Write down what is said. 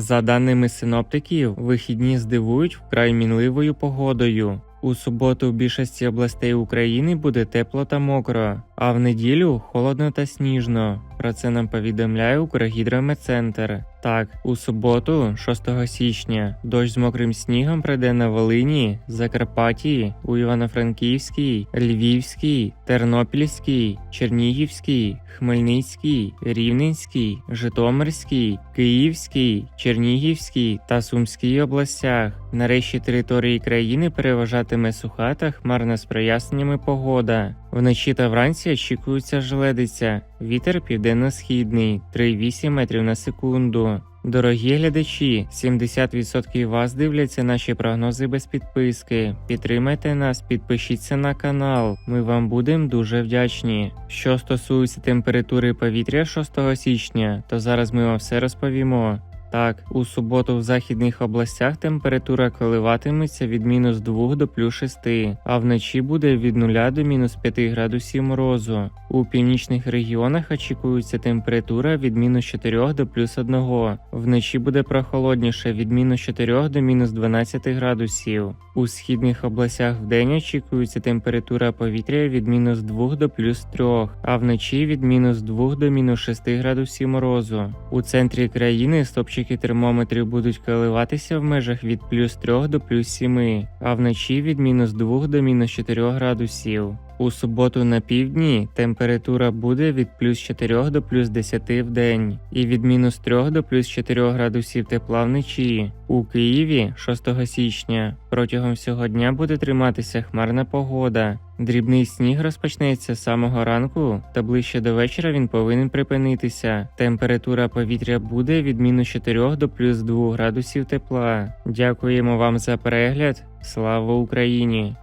За даними синоптиків, вихідні здивують вкрай мінливою погодою. У суботу в більшості областей України буде тепло та мокро, а в неділю холодно та сніжно. Про це нам повідомляє Укргідрометцентр. Так, у суботу, 6 січня, дощ з мокрим снігом прийде на Волині, Закарпатті, у Івано-Франківській, Львівській, Тернопільській, Чернігівській, Хмельницькій, Рівненській, Житомирській, Київській, Чернігівській та Сумській областях. Нарешті території країни переважатиме суха та хмарна з проясненнями погода. Вночі та вранці очікується жледиця. Вітер південно-східний 3,8 метрів на секунду. Дорогі глядачі, 70% вас дивляться наші прогнози без підписки. Підтримайте нас, підпишіться на канал. Ми вам будемо дуже вдячні. Що стосується температури повітря 6 січня, то зараз ми вам все розповімо. Так, у суботу в західних областях температура коливатиметься від мінус 2 до плюс 6, а вночі буде від 0 до мінус 5 градусів морозу. У північних регіонах очікується температура від мінус 4 до плюс 1. Вночі буде прохолодніше від мінус 4 до мінус 12 градусів. У східних областях вдень очікується температура повітря від мінус 2 до плюс 3, а вночі від мінус 2 до мінус 6 градусів морозу. У центрі країни стопчики термометрів будуть коливатися в межах від плюс 3 до плюс 7, а вночі від мінус 2 до мінус 4 градусів. У суботу на півдні температура буде від плюс 4 до плюс 10 в день і від мінус 3 до плюс 4 градусів тепла вночі. У Києві 6 січня протягом всього дня буде триматися хмарна погода. Дрібний сніг розпочнеться з самого ранку, та ближче до вечора він повинен припинитися. Температура повітря буде від мінус 4 до плюс 2 градусів тепла. Дякуємо вам за перегляд. Слава Україні!